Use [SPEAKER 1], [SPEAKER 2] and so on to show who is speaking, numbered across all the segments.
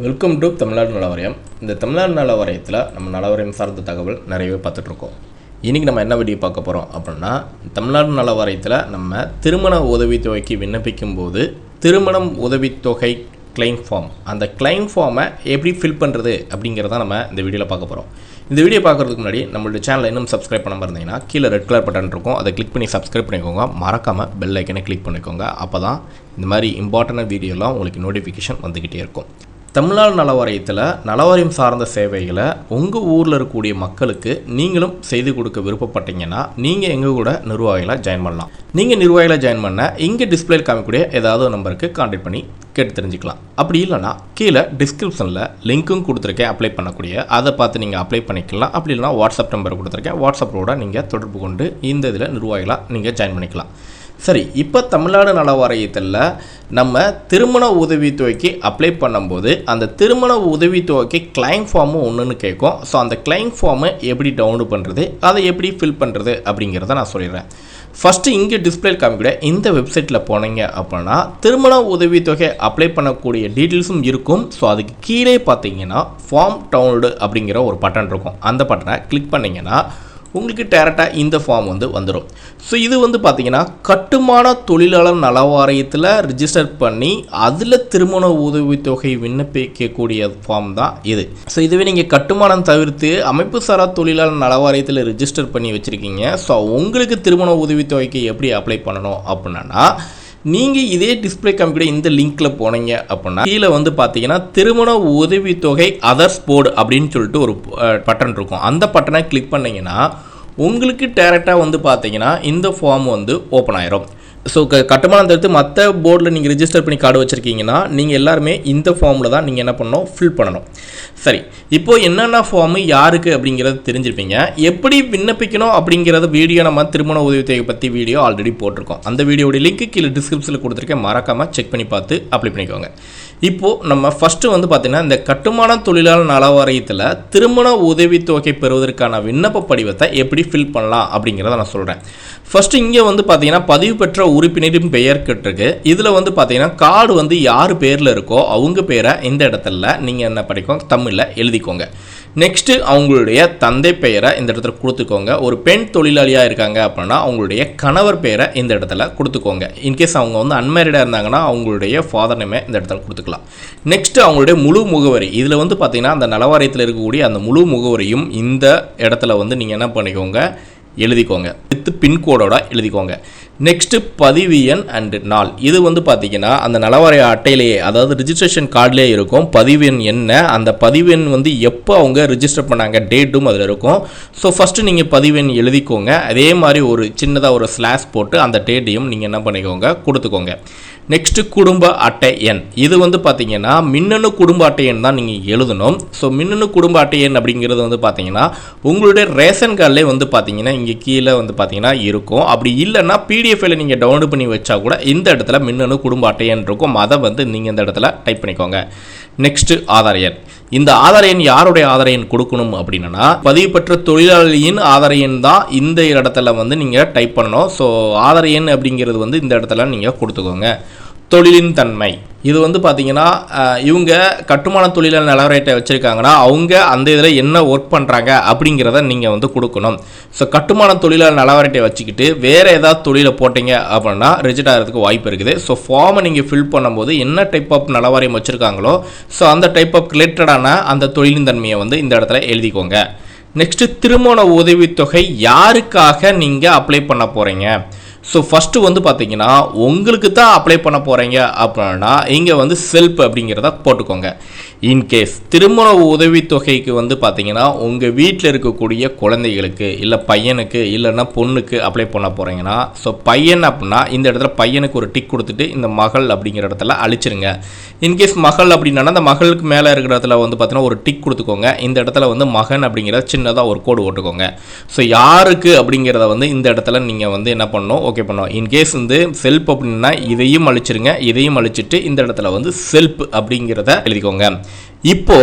[SPEAKER 1] Welcome to Tamil Nadu நலவாரியம் இந்த தமிழ்நாடு நலவாரியத்தில் நம்ம நலவாரியம் சார்ந்த தகவல் நிறையவே பார்த்துட்ருக்கோம். இன்றைக்கி நம்ம என்ன வீடியோ பார்க்க போகிறோம் அப்படின்னா தமிழ்நாடு நலவாரியத்தில் நம்ம திருமண உதவித்தொகைக்கு விண்ணப்பிக்கும் போது திருமணம் உதவித்தொகை கிளைம் ஃபார்ம் அந்த கிளைம் ஃபார்மை எப்படி ஃபில் பண்ணுறது அப்படிங்கிறத நம்ம இந்த வீடியோவில் பார்க்க போகிறோம் இந்த வீடியோ பார்க்குறதுக்கு முன்னாடி நம்மளோட சேனலை இன்னும் சப்ஸ்கிரைப் பண்ணாமல் இருந்தீங்கன்னா கீழே ரெட் கலர் பட்டன் இருக்கும். அதை கிளிக் பண்ணி சப்ஸ்கிரைப் பண்ணிக்கோங்க. மறக்காமல் பெல் ஐக்கனை கிளிக் பண்ணிக்கோங்க. அப்போ தான் இந்த மாதிரி இம்பார்ட்டன்ட் வீடியோலாம் உங்களுக்கு நோட்டிஃபிகேஷன் வந்துக்கிட்டே இருக்கும். தமிழ்நாடு நலவாரியத்தில் நலவாரியம் சார்ந்த சேவைகளை உங்கள் ஊரில் இருக்கக்கூடிய மக்களுக்கு நீங்களும் செய்து கொடுக்க விருப்பப்பட்டீங்கன்னா நீங்கள் எங்கள் கூட நிர்வாகிகளாக ஜாயின் பண்ணலாம். நீங்கள் நிர்வாகிகளாக ஜாயின் பண்ண இங்கே டிஸ்பிளே காமிக்கக்கூடிய ஏதாவது நம்பருக்கு கான்டாக்ட் பண்ணி கேட்டு தெரிஞ்சுக்கலாம். அப்படி இல்லைனா கீழே டிஸ்கிரிப்ஷனில் லிங்க்கும் கொடுத்துருக்கேன் அப்ளை பண்ணக்கூடிய. அதை பார்த்து நீங்கள் அப்ளை பண்ணிக்கலாம். அப்படி இல்லைனா வாட்ஸ்அப் நம்பர் கொடுத்துருக்கேன். வாட்ஸ்அப்போட நீங்கள் தொடர்பு கொண்டு இந்த இதில் நிர்வாகிகளாக நீங்கள் ஜாயின் பண்ணிக்கலாம். சரி இப்போ தமிழ்நாடு நல வாரியத்தில் நம்ம திருமண உதவித்தொகைக்கு அப்ளை பண்ணும்போது அந்த திருமண உதவித்தொகைக்கு கிளைம் ஃபார்மும் ஒன்றுன்னு கேட்கும். ஸோ அந்த கிளைம் ஃபார்மை எப்படி டவுன்லோட் பண்ணுறது அதை எப்படி ஃபில் பண்ணுறது அப்படிங்கிறத நான் சொல்லிடுறேன். ஃபஸ்ட்டு இங்கே டிஸ்பிளே காமிக்கூட இந்த வெப்சைட்டில் போனீங்க அப்படின்னா திருமண உதவித்தொகை அப்ளை பண்ணக்கூடிய டீட்டெயில்ஸும் இருக்கும். ஸோ அதுக்கு கீழே பார்த்தீங்கன்னா ஃபார்ம் டவுன்லோடு அப்படிங்கிற ஒரு பட்டன் இருக்கும். அந்த பட்டனை கிளிக் பண்ணிங்கன்னா உங்களுக்கு டேரெக்டாக இந்த ஃபார்ம் வந்து வந்துடும் ஸோ இது வந்து பார்த்தீங்கன்னா கட்டுமான தொழிலாளர் நல வாரியத்தில் ரிஜிஸ்டர் பண்ணி அதில் திருமண உதவித்தொகை விண்ணப்பிக்கக்கூடிய ஃபார்ம் தான் இது. ஸோ இதுவே நீங்கள் கட்டுமானம் தவிர்த்து அமைப்பு சாரா தொழிலாளர் நல வாரியத்தில் ரிஜிஸ்டர் பண்ணி வச்சுருக்கீங்க. ஸோ உங்களுக்கு திருமண உதவித்தொகைக்கு எப்படி அப்ளை பண்ணணும் அப்படின்னா நீங்கள் இதே டிஸ்பிளே காமிக்கிற இந்த லிங்க்கில் போனீங்க அப்படின்னா கீழே வந்து பார்த்தீங்கன்னா திருமண உதவித்தொகை அதர்ஸ் போர்டு அப்படின்னு சொல்லிட்டு ஒரு பட்டன் இருக்கும். அந்த பட்டனை கிளிக் பண்ணீங்கன்னா உங்களுக்கு டேரெக்டாக வந்து பார்த்தீங்கன்னா இந்த ஃபார்ம் வந்து ஓப்பன் ஆயிரும். ஸோ க கட்டுமானம் தவிர்த்து மற்ற போர்டில் நீங்கள் ரிஜிஸ்டர் பண்ணி கார்டு வச்சுருக்கீங்கன்னா நீங்கள் எல்லாருமே இந்த ஃபார்மில் தான் நீங்கள் என்ன பண்ணணும்? ஃபில் பண்ணணும். சரி இப்போ என்னென்ன ஃபார்மு யாருக்கு அப்படிங்கிறத தெரிஞ்சிருப்பீங்க. எப்படி விண்ணப்பிக்கணும் அப்படிங்கிறத வீடியோ நம்ம திருமண உதவித்தொகை பற்றி வீடியோ ஆல்ரெடி போட்டிருக்கோம். அந்த வீடியோடைய லிங்க்கு கீழே டிஸ்கிரிப்ஷனில் கொடுத்துருக்கேன். மறக்காமல் செக் பண்ணி பார்த்து அப்ளை பண்ணிக்கோங்க. இப்போது நம்ம ஃபஸ்ட்டு வந்து பார்த்திங்கன்னா இந்த கட்டுமான தொழிலாளர் நல வாரியத்தில் திருமண உதவித்தொகை பெறுவதற்கான விண்ணப்ப படிவத்தை எப்படி ஃபில் பண்ணலாம் அப்படிங்கிறத நான் சொல்கிறேன் ஃபஸ்ட்டு இங்கே வந்து பார்த்தீங்கன்னா பதிவு பெற்ற உறுப்பினரின் பெயர் கேட்டிருக்கு. இதில் வந்து பார்த்திங்கன்னா கார்டு வந்து யார் பேரில் இருக்கோ அவங்க பேரை இந்த இடத்துல நீங்கள் என்ன தமிழ். இல்லை எழுதிக்கோங்க. நெக்ஸ்ட்டு அவங்களுடைய தந்தை பெயரை இந்த இடத்துல கொடுத்துக்கோங்க. ஒரு பெண் தொழிலாளியாக இருக்காங்க அப்படின்னா அவங்களுடைய கணவர் பெயரை இந்த இடத்துல கொடுத்துக்கோங்க. இன்கேஸ் அவங்க வந்து அன்மேரிடாக இருந்தாங்கன்னா அவங்களுடைய ஃபாதர் நேமே இந்த இடத்துல கொடுத்துக்கலாம். நெக்ஸ்ட்டு அவங்களுடைய முழு முகவரி. இதில் வந்து பார்த்தீங்கன்னா அந்த நலவாரியத்தில் இருக்கக்கூடிய அந்த முழு முகவரியும் இந்த இடத்துல வந்து நீங்கள் என்ன பண்ணிக்கோங்க? எழுதிக்கோங்க. வித் பின்கோடோட எழுதிக்கோங்க. நெக்ஸ்ட்டு பதிவு எண் அண்டு நாள். இது வந்து பார்த்தீங்கன்னா அந்த நலவாரிய அட்டையிலேயே அதாவது ரிஜிஸ்ட்ரேஷன் கார்டிலே இருக்கும். பதிவு எண் என்ன அந்த பதிவு எண் வந்து எப்போ அவங்க ரிஜிஸ்டர் பண்ணாங்க டேட்டும் அதில் இருக்கும். ஸோ ஃபஸ்ட்டு நீங்கள் பதிவு எண் எழுதிக்கோங்க. அதே மாதிரி ஒரு சின்னதாக ஒரு ஸ்லாஷ் போட்டு அந்த டேட்டையும் நீங்கள் என்ன பண்ணிக்கோங்க கொடுத்துக்கோங்க. நெக்ஸ்ட்டு குடும்ப அட்டை எண். இது வந்து பார்த்திங்கன்னா மின்னணு குடும்ப அட்டை எண் தான் நீங்கள் எழுதணும். ஸோ மின்னணு குடும்ப அட்டை எண் அப்படிங்கிறது வந்து பார்த்திங்கன்னா உங்களுடைய ரேஷன் கார்டிலே வந்து பார்த்தீங்கன்னா இங்கே கீழே வந்து பார்த்தீங்கன்னா இருக்கும். அப்படி இல்லைன்னா பிடிஎஃப்ல நீங்கள் டவுன்லோட் பண்ணி வச்சா கூட இந்த இடத்துல மின்னணு குடும்ப அட்டை இருக்கும். அதை வந்து நீங்கள் இந்த இடத்துல டைப் பண்ணிக்கோங்க. நெக்ஸ்ட்டு ஆதார் எண். இந்த ஆதார எண் யாருடைய ஆதார எண் கொடுக்கணும் அப்படின்னா பதிவு பெற்ற தொழிலாளியின் ஆதார எண் தான் இந்த இடத்துல வந்து நீங்கள் டைப் பண்ணணும். ஸோ ஆதார் எண் அப்படிங்கிறது வந்து இந்த இடத்துல நீங்கள் கொடுத்துக்கோங்க. தொழிலின் தன்மை. இது வந்து பார்த்தீங்கன்னா இவங்க கட்டுமான தொழிலில் நிலவரேட்டை வச்சுருக்காங்கன்னா அவங்க அந்த இதில் என்ன ஒர்க் பண்ணுறாங்க அப்படிங்கிறத நீங்கள் வந்து கொடுக்கணும். ஸோ கட்டுமான தொழிலாளர் நிலவரத்தை வச்சுக்கிட்டு வேறு ஏதாவது தொழிலை போட்டிங்க அப்படின்னா ரிஜெக்ட் ஆகிறதுக்கு வாய்ப்பு இருக்குது. ஸோ ஃபார்மை நீங்கள் ஃபில் பண்ணும்போது என்ன டைப் ஆஃப் நலவாரியம் வச்சுருக்காங்களோ ஸோ அந்த டைப் ஆஃப் ரிலேட்டடான அந்த தொழிலின் தன்மையை வந்து இந்த இடத்துல எழுதிக்கோங்க. நெக்ஸ்ட்டு திருமண உதவித்தொகை யாருக்காக நீங்கள் அப்ளை பண்ண போகிறீங்க ஸோ ஃபஸ்ட்டு வந்து பார்த்தீங்கன்னா உங்களுக்கு தான் அப்ளை பண்ண போகிறீங்க அப்படின்னா இங்கே வந்து செல்ஃப் அப்படிங்கிறத போட்டுக்கோங்க. இன்கேஸ் திருமண உதவித்தொகைக்கு வந்து பார்த்தீங்கன்னா உங்கள் வீட்டில் இருக்கக்கூடிய குழந்தைகளுக்கு இல்லை பையனுக்கு இல்லைன்னா பொண்ணுக்கு அப்ளை பண்ண போகிறீங்கன்னா ஸோ பையன் அப்படின்னா இந்த இடத்துல பையனுக்கு ஒரு டிக் கொடுத்துட்டு இந்த மகள் அப்படிங்கிற இடத்துல அழிச்சிருங்க. இன்கேஸ் மகள் அப்படின்னா அந்த மகளுக்கு மேலே இருக்கிற இடத்துல வந்து பார்த்தீங்கன்னா ஒரு டிக் கொடுத்துக்கோங்க. இந்த இடத்துல வந்து மகன் அப்படிங்கிறத சின்னதாக ஒரு கோடு ஓட்டுக்கோங்க ஸோ யாருக்கு அப்படிங்கிறத வந்து இந்த இடத்துல நீங்கள் வந்து என்ன பண்ணணும்? ஓகே பண்ணோம். இன்கேஸ் வந்து செல்ஃப் அப்படின்னா இதையும் அழிச்சிருங்க இதையும் அழிச்சிட்டு இந்த இடத்துல வந்து செல்ப் அப்படிங்கிறத எழுதிக்கோங்க. இப்போ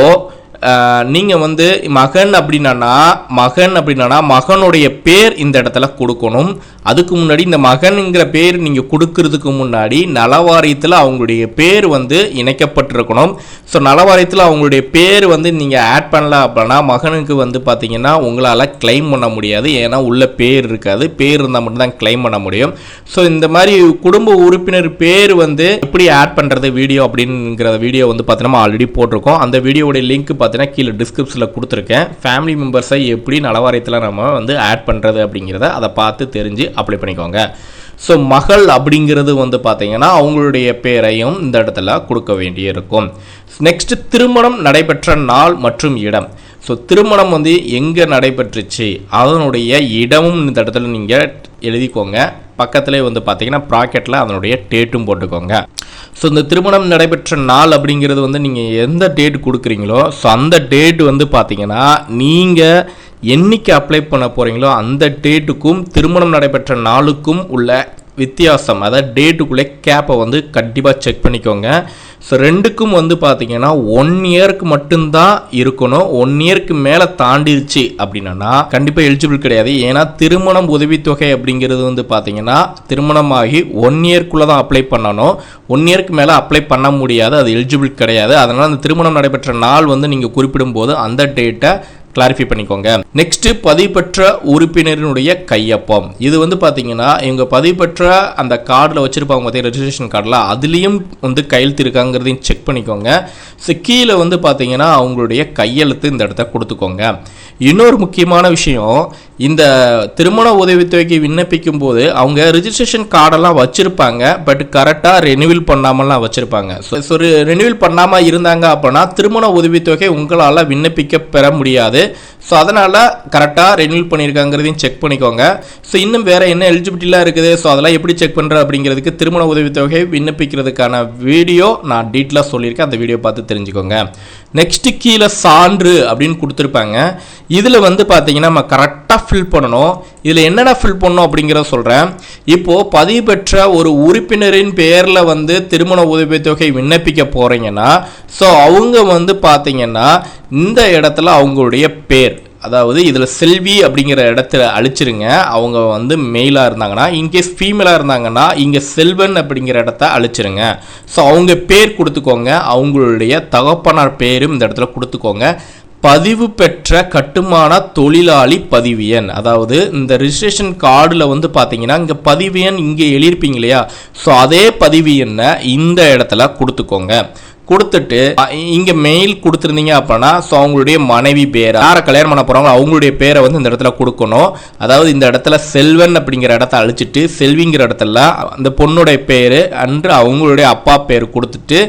[SPEAKER 1] நீங்கள் வந்து மகன் அப்படின்னா மகன் அப்படின்னா மகனுடைய பேர் இந்த இடத்துல கொடுக்கணும். அதுக்கு முன்னாடி இந்த மகனுங்கிற பேர் நீங்கள் கொடுக்கறதுக்கு முன்னாடி நலவாரியத்தில் அவங்களுடைய பேர் வந்து இணைக்கப்பட்டிருக்கணும். ஸோ நலவாரியத்தில் அவங்களுடைய பேர் வந்து நீங்கள் ஆட் பண்ணல அப்படின்னா மகனுக்கு வந்து பார்த்தீங்கன்னா உங்களால் கிளைம் பண்ண முடியாது. ஏன்னா உள்ள பேர் இருக்காது. பேர் இருந்தால் மட்டும்தான் கிளைம் பண்ண முடியும். ஸோ இந்த மாதிரி குடும்ப உறுப்பினர் பேர் வந்து எப்படி ஆட் பண்ணுறது வீடியோ அப்படிங்கிற வீடியோ வந்து பார்த்தீங்கன்னா ஆல்ரெடி போட்டிருக்கோம். அந்த வீடியோடைய லிங்க் பார்த்தீங்கன்னா கீழே டிஸ்கிரிப்ஷனில் கொடுத்துருக்கேன். ஃபேமிலி மெம்பர்ஸை எப்படி நலவாரியத்தில் நம்ம வந்து ஆட் பண்ணுறது அப்படிங்கிறத அதை பார்த்து தெரிஞ்சு அப்ளை பண்ணிக்கோங்க. ஸோ மகள் அப்படிங்கிறது வந்து பார்த்தீங்கன்னா அவங்களுடைய பேரையும் இந்த இடத்துல கொடுக்க வேண்டியிருக்கும். நெக்ஸ்ட் திருமணம் நடைபெற்ற நாள் மற்றும் இடம். ஸோ திருமணம் வந்து எங்கே நடைபெற்றுச்சு? அதனுடைய இடமும் இந்த இடத்துல நீங்கள் எழுதிக்கோங்க. பக்கத்துலேயே வந்து பார்த்தீங்கன்னா ப்ராக்கெட்டில் அதனுடைய டேட்டும் போட்டுக்கோங்க. ஸோ இந்த திருமணம் நடைபெற்ற நாள் அப்படிங்கிறது வந்து நீங்கள் எந்த டேட் கொடுக்குறீங்களோ ஸோ அந்த டேட் வந்து பார்த்தீங்கன்னா நீங்கள் என்னைக்கு அப்ளை பண்ண போகிறீங்களோ அந்த டேட்டுக்கும் திருமணம் நடைபெற்ற நாளுக்கும் உள்ள வித்தியாசம். அதாவது டேட்டுக்குள்ளே கேப்பை வந்து கண்டிப்பாக செக் பண்ணிக்கோங்க. ஸோ ரெண்டுக்கும் வந்து பார்த்தீங்கன்னா ஒன் இயருக்கு மட்டும்தான் இருக்கணும். ஒன் இயருக்கு மேலே தாண்டிடுச்சு அப்படின்னா கண்டிப்பாக எலிஜிபிள் கிடையாது. ஏன்னா திருமணம் உதவித்தொகை அப்படிங்கிறது வந்து பார்த்தீங்கன்னா திருமணமாகி ஒன் இயர்க்குள்ளே தான் அப்ளை பண்ணணும். ஒன் இயருக்கு மேலே அப்ளை பண்ண முடியாது. அது எலிஜிபிள் கிடையாது. அதனால் அந்த திருமணம் நடைபெற்ற நாள் வந்து நீங்கள் குறிப்பிடும்போது அந்த டேட்டை கிளாரிஃபை பண்ணிக்கோங்க. நெக்ஸ்ட் பதிவு பெற்ற உறுப்பினரினுடைய கையொப்பம். இது வந்து பார்த்தீங்கன்னா இவங்க பதிவு பெற்ற அந்த கார்டில் வச்சிருப்பாங்க பார்த்தீங்கன்னா ரெஜிஸ்ட்ரேஷன் கார்டில் அதுலேயும் வந்து கையெழுத்து இருக்காங்கிறதையும் செக் பண்ணிக்கோங்க. ஸோ கீழே வந்து பார்த்தீங்கன்னா அவங்களுடைய கையெழுத்து இந்த இடத்த கொடுத்துக்கோங்க. இன்னொரு முக்கியமான விஷயம் இந்த திருமண உதவித்தொகைக்கு விண்ணப்பிக்கும் போது அவங்க ரிஜிஸ்ட்ரேஷன் கார்டெல்லாம் வச்சுருப்பாங்க பட் கரெக்டாக ரெனியூவல் பண்ணாமலாம் வச்சுருப்பாங்க. ஸோ ஸோ ரெனியூவல் பண்ணாமல் இருந்தாங்க அப்படின்னா திருமண உதவித்தொகை உங்களால் விண்ணப்பிக்க பெற முடியாது. ஸோ அதனால் கரெக்டாக ரெனியூவல் பண்ணியிருக்காங்கிறதையும் செக் பண்ணிக்கோங்க. ஸோ இன்னும் வேறு என்ன எலிஜிபிலிட்டிலாம் இருக்குது? ஸோ அதெல்லாம் எப்படி செக் பண்ணுற அப்படிங்கிறதுக்கு திருமண உதவித்தொகை விண்ணப்பிக்கிறதுக்கான வீடியோ நான் டீட்டெயிலாக சொல்லியிருக்கேன். அந்த வீடியோ பார்த்து தெரிஞ்சுக்கோங்க. நெக்ஸ்ட்டு கீழே சான்று அப்படின்னு கொடுத்துருப்பாங்க. இதில் வந்து பார்த்தீங்கன்னா நம்ம கரெக்ட் கரெக்டாக ஃபில் பண்ணணும். இதில் என்னென்ன ஃபில் பண்ணணும் அப்படிங்கிறத சொல்கிறேன் இப்போது பதிவு பெற்ற ஒரு உறுப்பினரின் பெயரில் வந்து திருமண உதவித்தொகை விண்ணப்பிக்க போகிறீங்கன்னா ஸோ அவங்க வந்து பார்த்தீங்கன்னா இந்த இடத்துல அவங்களுடைய பேர் அதாவது இதில் செல்வி அப்படிங்கிற இடத்துல அழிச்சிருங்க. அவங்க வந்து மெயிலாக இருந்தாங்கன்னா இன்கேஸ் ஃபீமேலாக இருந்தாங்கன்னா இங்கே செல்வன் அப்படிங்கிற இடத்த அழிச்சிருங்க. ஸோ அவங்க பேர் கொடுத்துக்கோங்க. அவங்களுடைய தகப்பனார் பேரும் இந்த இடத்துல கொடுத்துக்கோங்க. பதிவு பெற்ற கட்டுமான தொழிலாளி பதிவு எண். அதாவது இந்த ரிஜிஸ்ட்ரேஷன் கார்டில் வந்து பார்த்தீங்கன்னா இங்கே பதிவு எண் இங்கே எழுதியிருப்பீங்க இல்லையா? ஸோ அதே பதிவு எண்ணை இந்த இடத்துல கொடுத்துக்கோங்க. கொடுத்துட்டு இங்கே மெயில் கொடுத்துருந்தீங்க அப்படின்னா ஸோ அவங்களுடைய மனைவி பேர் யாரை கல்யாணம் பண்ண போகிறாங்களோ அவங்களுடைய பேரை வந்து இந்த இடத்துல கொடுக்கணும். அதாவது இந்த இடத்துல செல்வன் அப்படிங்கிற இடத்த அழிச்சிட்டு செல்விங்கிற இடத்துல அந்த பொண்ணுடைய பேர் அன்று அவங்களுடைய அப்பா பேர் கொடுத்துட்டு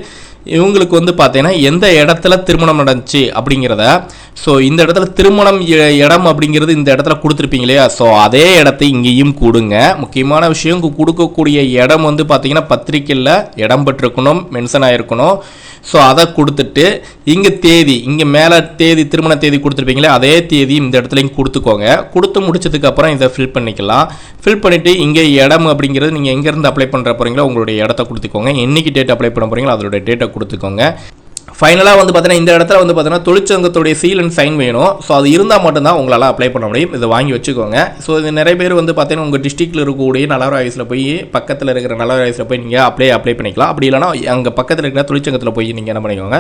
[SPEAKER 1] இவங்களுக்கு வந்து பார்த்தீங்கன்னா எந்த இடத்துல திருமணம் நடந்துச்சு அப்படிங்கிறத ஸோ இந்த இடத்துல திருமணம் இடம் அப்படிங்கிறது இந்த இடத்துல கொடுத்துருப்பீங்க இல்லையா? ஸோ அதே இடத்தை இங்கேயும் கொடுங்க. முக்கியமான விஷயம் கொடுக்கக்கூடிய இடம் வந்து பார்த்தீங்கன்னா பத்திரிக்கையில் இடம் பெற்றிருக்கணும் மென்ஷன் ஆகிருக்கணும் ஸோ அதை கொடுத்துட்டு இங்கே தேதி இங்கே மேலே தேதி திருமண தேதி கொடுத்துருப்பீங்களே அதே தேதி இந்த இடத்துலையும் கொடுத்துக்கோங்க. கொடுத்து முடிச்சதுக்கப்புறம் இதை ஃபில் பண்ணிக்கலாம். ஃபில் பண்ணிவிட்டு இங்கே இடம் அப்படிங்கிறது நீங்கள் எங்கேருந்து அப்ளை பண்ணுற போகிறீங்களோ உங்களுடைய இடத்த கொடுத்துக்கோங்க. என்னைக்கு டேட் அப்ளை பண்ண போகிறீங்களோ அதோட டேட்டை கொடுத்துக்கோங்க. ஃபைனலாக வந்து பார்த்தீங்கன்னா இந்த இடத்துல வந்து பார்த்தீங்கன்னா தொழிற்சங்கத்துடைய சீல் அண்ட் சைன் வேணும். ஸோ அது இருந்தால் மட்டும்தான் உங்களால் அப்ளை பண்ண முடியும். இதை வாங்கி வச்சுக்கோங்க. ஸோ இது நிறைய பேர் வந்து பார்த்தீங்கன்னா உங்கள் டிஸ்ட்ரிக்ட்டில் இருக்கக்கூடிய நலவர ஆஃபீஸில் போய் பக்கத்தில் இருக்கிற நலவர ஆஃபீஸில் போய் நீங்கள் அப்ளை அப்ளை பண்ணிக்கலாம். அப்படி இல்லைனா அங்கே பக்கத்தில் இருக்கிற தொழிற்சங்கத்தில் போய் நீங்கள் என்ன பண்ணிக்கோங்க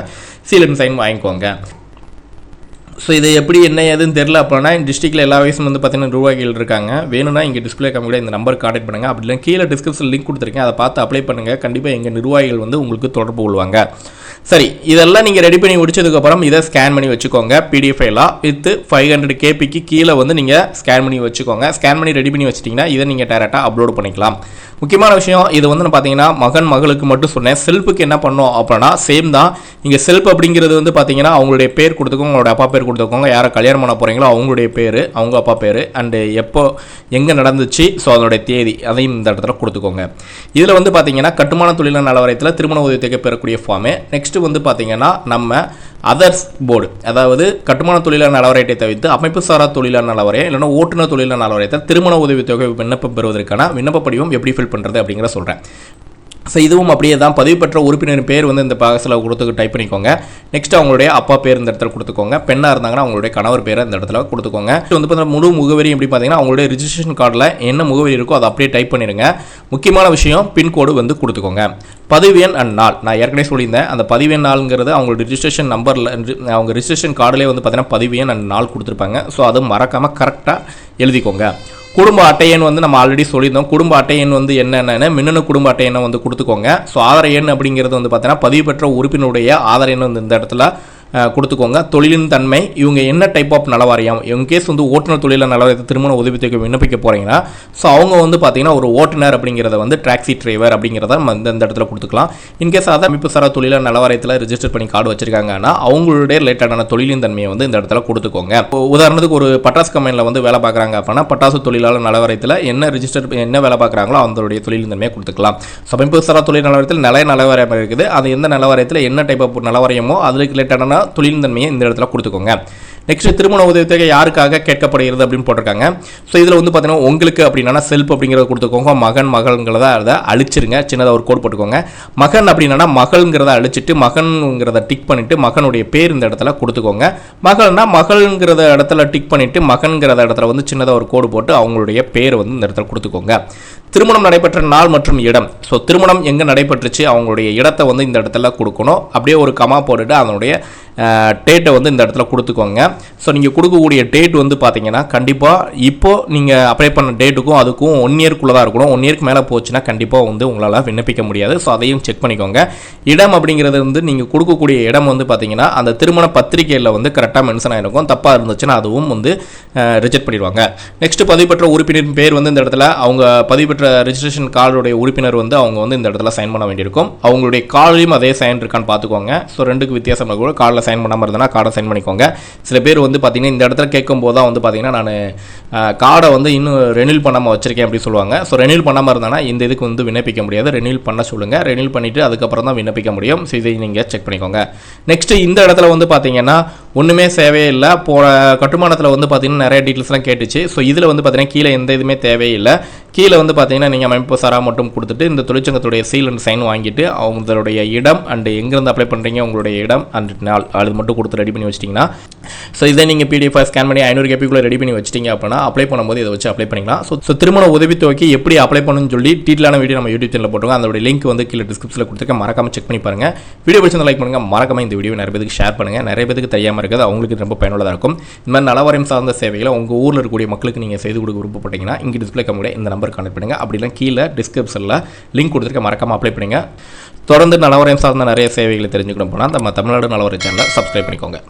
[SPEAKER 1] சீல் அண்ட் சைன் வாங்கிக்கோங்க. ஸோ இது எப்படி என்ன ஏதுன்னு தெரில அப்படின்னா டிஸ்ட்ரிக்ட்டில் எல்லா வயசும் வந்து பார்த்தீங்கன்னா நிர்வாகிகள் இருக்காங்க. வேணும்னா இங்கே டிஸ்பிளே கம்மியோட இந்த நம்பர் காண்டாக்ட் பண்ணுங்கள் அப்படி இல்லை கீழே டிஸ்கிரிப்ஷன் லிங்க் கொடுத்துருக்கேன். அதை பார்த்து அப்ளை பண்ணுங்கள் கண்டிப்பாக எங்கள் நிர்வாகிகள் வந்து உங்களுக்கு தொடர்பு கொள்வாங்க. சரி இதெல்லாம் நீங்கள் ரெடி பண்ணி முடிச்சதுக்கப்புறம் இதை ஸ்கேன் பண்ணி வச்சுக்கோங்க. பிடிஎஃப் ஃபைலாக வித்து ஃபைவ் ஹண்ட்ரட் கேபிக்கு கீழே வந்து நீங்கள் ஸ்கேன் பண்ணி வச்சுக்கோங்க. ஸ்கேன் பண்ணி ரெடி பண்ணி வச்சிட்டிங்கன்னா இதை நீங்கள் டேரெக்டாக அப்லோட் பண்ணிக்கலாம். முக்கியமான விஷயம் இது வந்து நான் பார்த்தீங்கன்னா மகன் மகளுக்கு மட்டும் சொன்னேன். செல்ஃபுக்கு என்ன பண்ணோம் அப்படின்னா சேம் தான். இங்கே செல்ஃப் அப்படிங்கிறது வந்து பார்த்தீங்கன்னா அவங்களுடைய பேர் கொடுத்துக்கோங்க. அவங்களோட அப்பா பேர் கொடுத்துக்கோங்க. யாரை கல்யாணம் பண்ண போகிறீங்களோ அவங்களுடைய பேர் அவங்க அப்பா பேர் அண்டு எப்போ எங்கே நடந்துச்சு ஸோ அதனுடைய தேதி அதையும் இந்த இடத்துல கொடுத்துக்கோங்க. இதில் வந்து பார்த்தீங்கன்னா கட்டுமான தொழிலாளர் நலவரத்தில் திருமண உதவித்தொகை பெறக்கூடிய ஃபார்மே நெக்ஸ்ட்டு வந்து பார்த்தீங்கன்னா நம்ம அதர்ஸ் போர்டு அதாவது கட்டுமான தொழிலாளர் நலவரையத்தை தவிர்த்து அமைப்பு சாரா தொழிலாளர் நலவரையம் இல்லைன்னா ஓட்டுநர் தொழிலாளர் நலவரையத்தை திருமண உதவித்தொகை விண்ணப்பம் பெறுவதற்கான விண்ணப்ப படிவம் எப்படி ஃபில் பண்ணுறது அப்படிங்கிற சொல்கிறேன் ஸோ இதுவும் அப்படியே தான் பதிவு பெற்ற உறுப்பினரின் பேர் வந்து இந்த பாகத்தில் கொடுத்து டைப் பண்ணிக்கோங்க. நெக்ஸ்ட் அவங்களுடைய அப்பா பேர் இந்த இடத்துல கொடுத்துக்கோங்க. பெண்ணாக இருந்தாங்கன்னா அவங்களுடைய கணவர் பேரை இந்த இடத்துல கொடுத்துக்கோங்க. வந்து பார்த்தீங்கன்னா முழு முகவரி எப்படி பார்த்தீங்கன்னா அவங்களுடைய ரிஜிஸ்ட்ரேஷன் கார்டில் என்ன முகவரி இருக்கோ அதை அப்படியே டைப் பண்ணிடுங்க. முக்கியமான விஷயம் பின்கோடு வந்து கொடுத்துக்கோங்க. பதிவு எண் அண்ட் நாள். நான் ஏற்கனவே சொல்லியிருந்தேன். அந்த பதிவு எண் நாளுங்கிறது அவங்களோட ரிஜிஸ்ட்ரேஷன் நம்பரில் அவங்க ரிஜிஸ்ட்ரேஷன் கார்டிலே வந்து பார்த்தீங்கன்னா பதிவு எண் அண்ட் நாள் கொடுத்துருப்பாங்க. ஸோ அது மறக்காமல் கரெக்டாக எழுதிக்கோங்க. குடும்ப அட்டையன் வந்து நம்ம ஆல்ரெடி சொல்லியிருந்தோம். குடும்ப அட்டையன் வந்து என்னென்னு மின்னணு குடும்ப அட்டையனை வந்து கொடுத்துக்கோங்க. ஸோ ஆதார எண் அப்படிங்கிறது வந்து பார்த்தீங்கன்னா பதிவு பெற்ற உறுப்பினருடைய ஆதார் எண் வந்து இந்த இடத்துல கொடுத்துக்கோங்க. தொழிலின் தன்மை இவங்க என்ன டைப் ஆஃப் நலவாரியம் இன்கேஸ் வந்து ஓட்டுநர் தொழிலில் நலவாரியத்தை திருமண உதவித்தொகை விண்ணப்பிக்க போகிறீங்கன்னா ஸோ அவங்க வந்து பார்த்தீங்கன்னா ஒரு ஓட்டுநர் அப்படிங்கிறத வந்து டாக்ஸி டிரைவர் அப்படிங்கிறத நம்ம இந்த இடத்துல கொடுத்துக்கலாம். இன்கேஸ் அதை அமைப்பு சாரா தொழில நலவாரியத்தில் ரிஜிஸ்டர் பண்ணி கார்டு வச்சிருக்காங்கன்னா அவங்களுடைய ரிலேட்டடான தொழிலின் தன்மையை வந்து இந்த இடத்துல கொடுத்துக்கோங்க. உதாரணத்துக்கு ஒரு பட்டாசு கம்பெனியில் வந்து வேலை பார்க்குறாங்க அப்படின்னா பட்டாசு தொழிலாளர் நலவாரியத்தில் என்ன ரிஜிஸ்டர் என்ன வேலை பார்க்குறாங்களோ அவங்களுடைய தொழிலின் தன்மையை கொடுத்துக்கலாம். ஸோ அமைப்பு சாரா தொழில் நலவாரியத்தில் நிலைய நலவாரியம் இருக்குது. அது எந்த நலவாரியத்தில் என்ன டைப் ஆஃப் நலவாரியமோ அதுக்கு ரிலேட்டடான தொழில் தன்மையை இந்த இடத்துல கொடுத்துக்கோங்க. நெக்ஸ்ட் திருமண உதவித்தொகை யாருக்காக கேட்கப்படுகிறது அப்படின்னு போட்டிருக்காங்க. ஸோ இதில் வந்து பார்த்தீங்கன்னா உங்களுக்கு அப்படின்னா செல்ஃப் அப்படிங்கிறத கொடுத்துக்கோங்க. மகன் மகள்ங்கிறத அதை அழிச்சிருங்க. சின்னதாக ஒரு கோட் போட்டுக்கோங்க. மகன் அப்படின்னா மகள்ங்கிறத அழிச்சிட்டு மகன்ங்கிறத டிக் பண்ணிவிட்டு மகனுடைய பேர் இந்த இடத்துல கொடுத்துக்கோங்க. மகள்னா மகள்ங்கிறத இடத்துல டிக் பண்ணிவிட்டு மகன்கிறத இடத்துல வந்து சின்னதாக ஒரு கோடு போட்டு அவங்களுடைய பேர் வந்து இந்த இடத்துல கொடுத்துக்கோங்க. திருமணம் நடைபெற்ற நாள் மற்றும் இடம். ஸோ திருமணம் எங்கே நடைபெற்றுச்சு? அவங்களுடைய இடத்தை வந்து இந்த இடத்துல கொடுக்கணும். அப்படியே ஒரு கமா போட்டுட்டு அதனுடைய டேட்டை வந்து இந்த இடத்துல கொடுத்துக்கோங்க. ஸோ நீங்கள் கொடுக்கக்கூடிய டேட் வந்து பார்த்தீங்கன்னா கண்டிப்பாக இப்போது நீங்கள் அப்ளை பண்ண டேட்டுக்கும் அதுக்கும் ஒன் இயர்க்குள்ளே தான் இருக்கணும். ஒன் இயர்க்கு மேலே போச்சுன்னா கண்டிப்பாக வந்து உங்களால் விண்ணப்பிக்க முடியாது. ஸோ அதையும் செக் பண்ணிக்கோங்க. இடம் அப்படிங்கிறது வந்து நீங்கள் கொடுக்கக்கூடிய இடம் வந்து பார்த்தீங்கன்னா அந்த திருமண பத்திரிகையில் வந்து கரெக்டாக மென்ஷன் ஆகிருக்கும் தப்பாக இருந்துச்சுன்னா அதுவும் வந்து ரிஜெக்ட் பண்ணிடுவாங்க. நெக்ஸ்ட் பதிவு பெற்ற உறுப்பினரின் பேர் வந்து இந்த இடத்துல அவங்க பதிவு பெற்ற ரெஜிஸ்ட்ரேஷன் கார்டுடைய உறுப்பினர் வந்து அவங்க வந்து இந்த இடத்துல சைன் பண்ண வேண்டியிருக்கும். அவங்களுடைய கார்டுலையும் அதே சைன் இருக்கான்னு பார்த்துக்கோங்க. ஸோ ரெண்டுக்கு வித்தியாசம் கூட கார்டில் சைன் பண்ணாமல் இருந்தனா கார்டை சைன் பண்ணிக்கோங்க. சில பேர் வந்து பார்த்தீங்கன்னா இந்த இடத்துல கேட்கும் போது தான் வந்து பார்த்தீங்கன்னா நான் கார்டை வந்து இன்னும் ரெனியூல் பண்ணாமல் வச்சிருக்கேன் அப்படி சொல்லுவாங்க. ஸோ ரெனியூல் பண்ணாமல் இருந்தானா இந்த இதுக்கு வந்து விண்ணப்பிக்க முடியாது. ரெனியூல் பண்ண சொல்லுங்கள் ரெனியூல் பண்ணிவிட்டு அதுக்கப்புறம் தான் விண்ணப்பிக்க முடியும். ஸோ இதை நீங்கள் செக் பண்ணிக்கோங்க. நெக்ஸ்ட் இந்த இடத்துல வந்து பார்த்தீங்கன்னா ஒன்றுமே சேவையே இல்லை. போன கட்டுமானத்தில் வந்து பார்த்தீங்கன்னா நிறைய டீட்டெயில்ஸ்லாம் கேட்டுச்சு. ஸோ இதில் வந்து பார்த்தீங்கன்னா கீழே எந்த இதுவுமே தேவையில்லை கீழே வந்து பார்த்தீங்கன்னா நீங்கள் அமைப்பு சாரா மட்டும் கொடுத்துட்டு இந்த தொழிற்சங்கத்துடைய சீல் அண்ட் சைன் வாங்கிட்டு அவங்களுடைய இடம் அண்டு எங்கேருந்து அப்ளை பண்ணுறீங்க உங்களுடைய இடம் அண்ட் நாள் அது மட்டும் கொடுத்து ரெடி பண்ணி வச்சிட்டிங்கன்னா. ஸோ இதை நீங்கள் பிடிஎஃபாக ஸ்கேன் பண்ணி ஐநூறு கேபிக்குள்ளே ரெடி பண்ணி வச்சிட்டிங்க அப்படின்னா அப்ளை பண்ணும்போது இதை வச்சு அப்ளை பண்ணிக்கலாம். ஸோ ஸோ திருமண உதவித்தொகைக்கு எப்படி அப்ளை பண்ணணும்னு சொல்லி டீட்டெயிலான வீடியோ நம்ம யூடியூப் சேனலில் போட்டுருக்கோம். அதோட லிங்க் வந்து கீழே டிஸ்கிரிப்ஷனில் கொடுத்துருக்கேன். மறக்காம செக் பண்ணி பாருங்கள் வீடியோ பிடிச்சதை லைக் பண்ணுங்க. மறக்காம இந்த வீடியோ நிறைய பேருக்கு ஷேர் பண்ணுங்கள் நிறைய பேருக்கு தெரியாமல் இருக்குது அவங்களுக்கு ரொம்ப பயனுள்ளதாக இருக்கும். இந்த மாதிரி நலவரம் சார்ந்த சேவைகளை உங்கள் ஊரில் இருக்கக்கூடிய மக்களுக்கு நீங்கள் செய்து கொடுக்க விருப்பப்பட்டீங்கன்னா இங்கே டிஸ்பிளே கம்முடைய இந்த நம்பர் நம்பருக்கு அனுப்பிடுங்க. அப்படிலாம் கீழே டிஸ்கிரிப்ஷனில் லிங்க் கொடுத்துருக்க மறக்காமல் அப்ளை பண்ணுங்க. தொடர்ந்து நலவரையும் சார்ந்த நிறைய சேவைகளை தெரிஞ்சுக்கணும் போனால் நம்ம தமிழ்நாடு நலவரை சேனலை சப்ஸ்கிரைப் பண்ணிக்கோங்க.